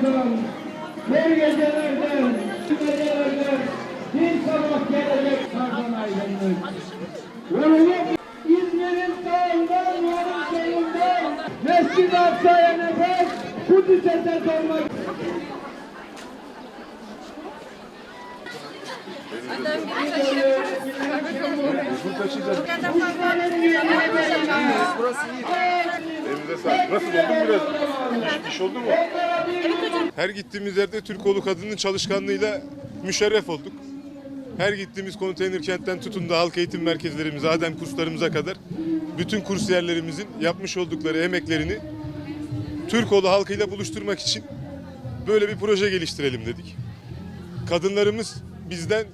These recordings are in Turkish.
Ankara'dan, her gecelerden, gecelerden bir sabah gelecek kardan aydınlık. Yorulup İzmir'in dağından, yarın şeyinden, Mescid-i Aksa'ya nefes, Kudüs'e ses olmak. Elinize sağlık. Nasıl oldu biraz? İş, oldu mu? Her gittiğimiz yerde Türk Kolu Kadının çalışkanlığıyla müşerref olduk. Her gittiğimiz konteyner kentten tutun da halk eğitim merkezlerimize, adem kurslarımıza kadar bütün kursiyerlerimizin yapmış oldukları emeklerini Türk Kolu halkıyla buluşturmak için böyle bir proje geliştirelim dedik. Kadınlarımız bizden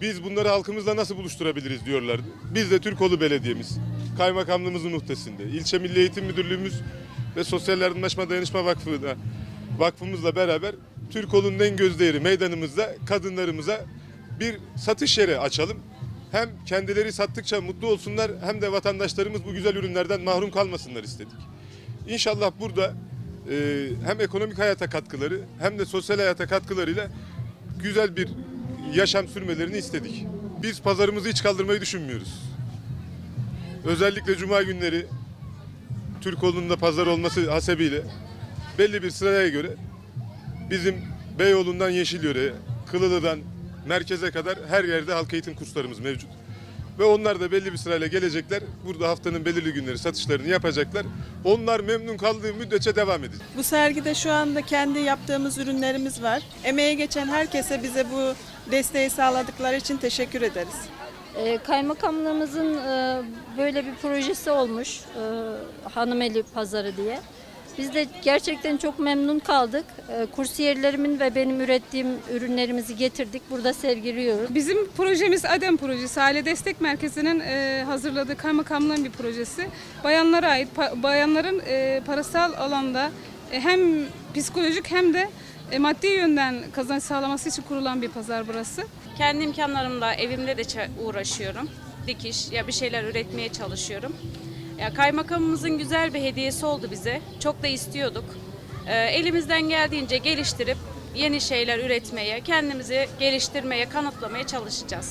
biz bunları halkımızla nasıl buluşturabiliriz diyorlardı. Biz de Türkoğlu Belediye'miz, kaymakamlığımızın muhtesinde, ilçe Milli Eğitim Müdürlüğümüz ve Sosyal Yardımlaşma Dayanışma Vakfı'na vakfımızla beraber Türkoğlu'nun en gözde meydanımızda kadınlarımıza bir satış yeri açalım. Hem kendileri sattıkça mutlu olsunlar hem de vatandaşlarımız bu güzel ürünlerden mahrum kalmasınlar istedik. İnşallah burada e, hem ekonomik hayata katkıları hem de sosyal hayata katkılarıyla güzel bir yaşam sürmelerini istedik. Biz pazarımızı hiç kaldırmayı düşünmüyoruz. Özellikle cuma günleri Türkoğlu'nun da pazar olması hasebiyle belli bir sıraya göre bizim Beyoğlu'ndan Yeşilyurt'a, Kılılı'dan merkeze kadar her yerde halk eğitim kurslarımız mevcut. Ve onlar da belli bir sırayla gelecekler. Burada haftanın belirli günleri satışlarını yapacaklar. Onlar memnun kaldığı müddetçe devam edecek. Bu sergide şu anda kendi yaptığımız ürünlerimiz var. Emeğe geçen herkese bize bu desteği sağladıkları için teşekkür ederiz. Ee, Kaymakamlığımızın e, böyle bir projesi olmuş e, Hanımeli Pazarı diye. Biz de gerçekten çok memnun kaldık. E, Kursiyerlerimin ve benim ürettiğim ürünlerimizi getirdik. Burada sergiliyoruz. Bizim projemiz ADEM projesi. Aile Destek Merkezi'nin e, hazırladığı kaymakamlığın bir projesi. Bayanlara ait, pa- bayanların e, parasal alanda e, hem psikolojik hem de e, maddi yönden kazanç sağlaması için kurulan bir pazar burası. Kendi imkanlarımla evimde de uğraşıyorum. Dikiş ya bir şeyler üretmeye çalışıyorum. Ya kaymakamımızın güzel bir hediyesi oldu bize. Çok da istiyorduk. Ee, elimizden geldiğince geliştirip yeni şeyler üretmeye, kendimizi geliştirmeye, kanıtlamaya çalışacağız.